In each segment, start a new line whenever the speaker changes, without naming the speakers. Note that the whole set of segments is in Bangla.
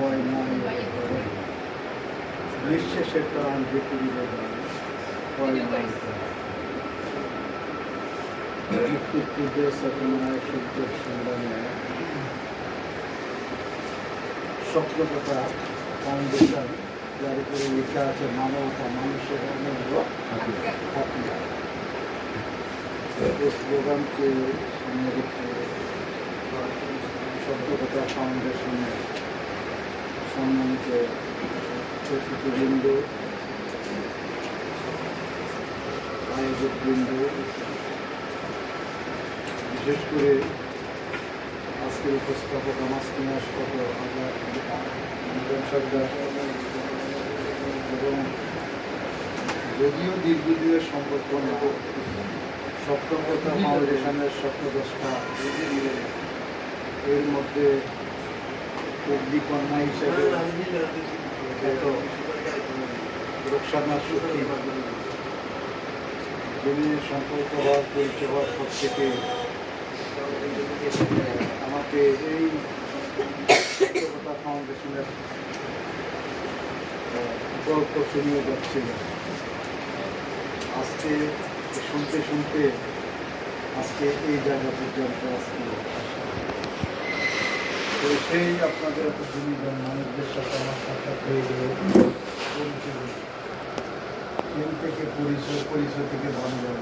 ভয় নাই নিঃশেষে প্রাণ পুরিবে ভয় নাই মৃত্যুতে সতনায় সূর্যের সংগ্রামে স্বপ্নকথা ফাউন্ডেশন যার উপরে লেখা আছে, মানবতা, মানুষের এই স্লোগানকে সামনে রেখে সত্যকথা ফাউন্ডেশনের সম্মানিত অতিথিবৃন্দ আয়োজকবৃন্দ, বিশেষ করে আজকের উপস্থাপক, আমার স্নেহাস কত এবং যদিও দীর্ঘদিনের সম্পর্ক না সপ্তমতা ফাউন্ডেশনের স্বপ্নদশটা এর মধ্যে অগ্নিকন্যা হিসেবে খ্যাত রোকসানা সত্যি যিনি সম্পর্ক হওয়ার, পরিচয় হওয়ার পর থেকে আমাকে এই সত্যকথা ফাউন্ডেশনের গল্প শুনিয়ে যাচ্ছিল আজকে শুনতে শুনতে আজকে এই জায়গা পর্যন্ত আজকে। তো সেই আপনাদের এত গুণীজন মানুষদের সাথে আমার সাক্ষাৎ হয়ে গেল। পরিচয় থেকে পরিচয় পরিচয় থেকে বান্ধব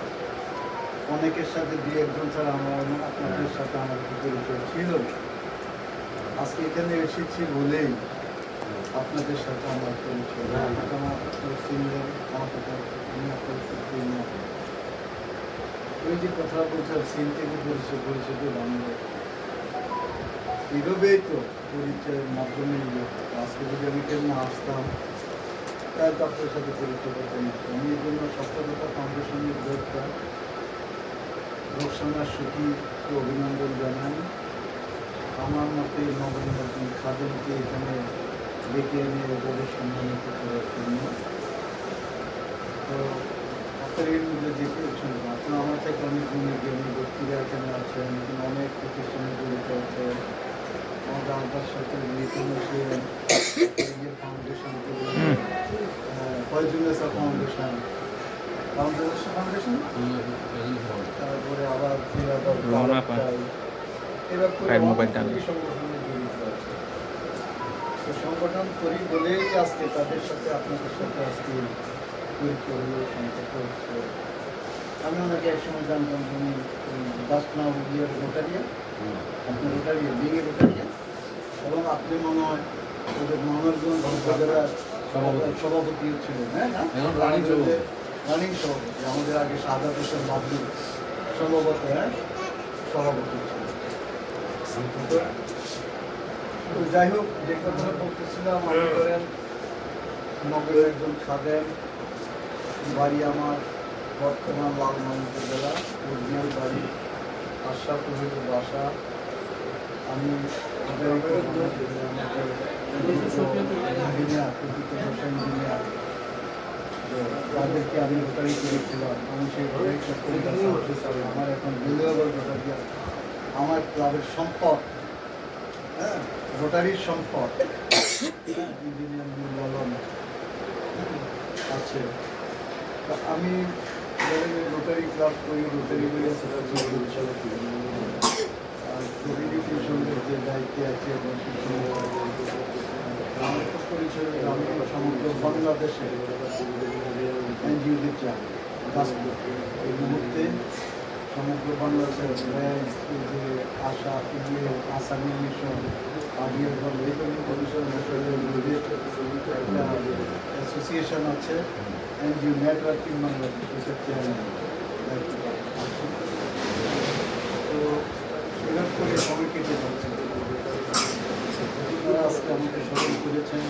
অনেকের সাথে দু একজন ছাড়া আমার আপনাদের সাথে আমার পরিচয় ছিল। আজকে এখানে এসেছি বলেই আপনাদের সাথে আমার পরিচয়। আমার ওই যে কথা বলছেন সিন থেকে পরিচয় পরিচয় দিয়ে এইভাবেই তো পরিচয়ের মাধ্যমে আজকে যদি আমি কেউ না আসতাম, তাহলে তো আপনার সাথে পরিচয় করতে নিতাম আমি এই জন্য সত্যকতা ফাউন্ডেশনের উদ্যোক্তা রোকসানা সুখীকে অভিনন্দন জানাই। আমার মতে নবনির্বাচন খাদেমকে এখানে ডেকে এনে এভাবে সম্মানিত করার জন্য। তো আপনার মধ্যে দেখেছেন আপনার আমার থেকে অনেক গুণী জ্ঞানী ব্যক্তিরা এখানে আছেন, অনেক প্রতিষ্ঠানে জড়িত আছেন। আমাদের সাথে মিটিং আছে foundation Foyzulesa foundation foundation foundation তারপরে আবার এবার। সংগঠনে করি বলেই আজকে তাদের সাথে আপনাদের সাথে আজকে সম্পর্ক আমি ওনাকে একসময় জানতাম উনি দাসনা উদিয়ার রোটারিয়া আপনার রোটারিয়া লিগের রোটারিয়া এবং আপনি মনে হয় মনোরঞ্জন উপজেলার
সভাপতি।
ছিলেন হ্যাঁ না?
এখন রানিং সভাপতি।
রানিং আমাদের আগে সাদা হোসেন মাদুর সম্ভবত হ্যাঁ সভাপতি ছিলেন যাই হোক যে কথাটা বলতেছিলাম মনে করেন নগরের একজন খাদেন বাড়ি আমার বর্তমান লালমোহন উপজেলা অরিজিনাল বাড়ি আশাপুরের বাসা আমি তাদেরকে আমি রোটারি করেছিলাম আমি সেই রোটারি আমার এখন মূল্যবান রোটারি আমার ক্লাবের সম্পদ হ্যাঁ রোটারির সম্পদ আছে আমি রোটারি ক্লাব করি, রোটারি করি, সেটা যে দায়িত্বে আছে গ্রামের তো পরিচয় সমগ্র বাংলাদেশে এই মুহূর্তে সমগ্র বাংলাদেশের ব্যাংক যে আশা ইয়ে আসামি মিশন আডিও অ্যাসোসিয়েশন আছে এনজিও নেটওয়ার্কিং বাংলাদেশ দায়িত্ব পালন করছি। তো এরকম করে সময় কেটে যাচ্ছে আজকে আমাকে স্মরণ করেছেন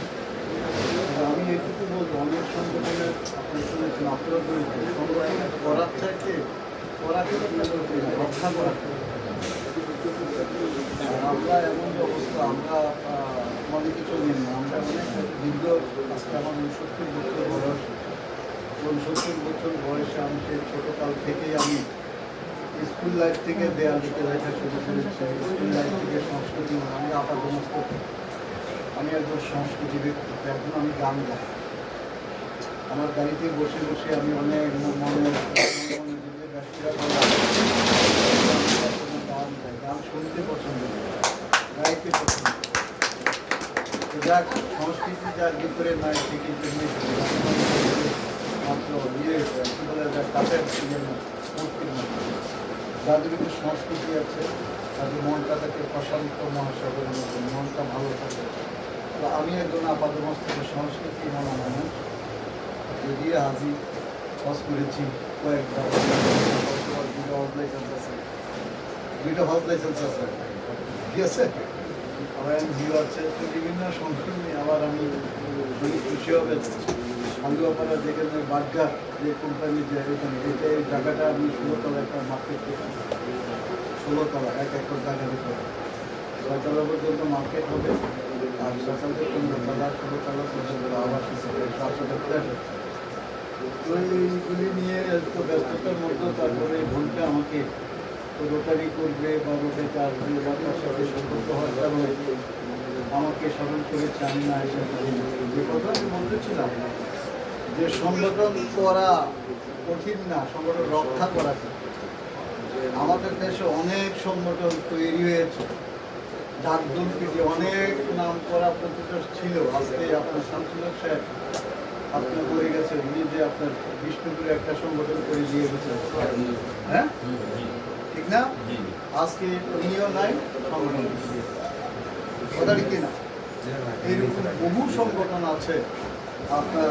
আমি এটুকু বলব অনেক সংগঠনের আপনি শুনেছেন আপনারা বলছেন সংগঠন করার চাইতে করাকে রক্ষা করা আমরা এমন অবস্থা আমরা আমাদের কিছু নেই না আমরা অনেক দীর্ঘ আজকে আমার উনসত্তর বছর বয়স উনসত্তর বছর বয়সে আমি সেই ছোটোকাল থেকেই আমি স্কুল লাইফ থেকে দেয়াল দিতে লেখা শুরু করেছি স্কুল লাইফ থেকে সংস্কৃতি আমি আপাতমস্ত আমি একজন সংস্কৃতি ব্যক্তি এখন আমি গান গাই। আমার গাড়িতে বসে বসে আমি অনেক মনে মনে গান গাই। গান শুনতে পছন্দ গাইতে পছন্দ যাক, সংস্কৃতি যার ভিতরে নাই সে কিন্তু মাত্র ইয়ে বলে যায় কাঠের ইয়ে না, মূর্তির মতো। যাদের একটু সংস্কৃতি আছে তাদের মনটা থাকে প্রশান্ত মহাসাগরের মধ্যে, মনটা ভালো থাকে। তো আমি একজন আপাত মস্তকে সংস্কৃতি মানা মানুষ। যদি হাজি হজ করেছি কয়েকবার। দুটো হজ লাইসেন্স আছে দুইটা হজ লাইসেন্স আছে। ঠিক আছে? আমার এনজিও আছে। তো বিভিন্ন নিয়ে আবার আমি খুশি হবে আলুয়াপাড়া যেখানে বাড্গা যে কোম্পানি যে এখানে, এটা এই জায়গাটা আমি ষোলোতলা একটা মার্কেট ষোলোতলা, এক একর জায়গা ভিতরে। ছয়তলা পর্যন্ত মার্কেট হবে। আর সকাল থেকে পনেরোতলা ষোলোতলা পর্যন্ত আবাস হিসেবে সাতশো ফ্ল্যাট তো নিয়ে এত ব্যস্ততার মধ্যে তারপরে এই আমাকে রোটারি করবে বা রোটারিতে আসবে বা তার সাথে সম্পর্ক হয় তাহলে আমাকে স্মরণ করেছে, আমি না এসে। যে কথা আমি বলতেছিলাম যে সংগঠন করা কঠিন না, সংগঠন রক্ষা করা। আমাদের দেশে অনেক সংগঠন তৈরি হয়েছে। ডাকদুল থেকে অনেক নাম করা প্রতিষ্ঠা ছিল, আজকে আপনার শামসুল্লাহ সাহেব আপনার করে গেছে, উনি যে আপনার বিষ্ণুপুরে একটা সংগঠন করে দিয়ে গেছে। হ্যাঁ? ঠিক না? আজকে উনিও নাই, সংগঠন কথা ঠিক না এইরকম বহু সংগঠন আছে আপনার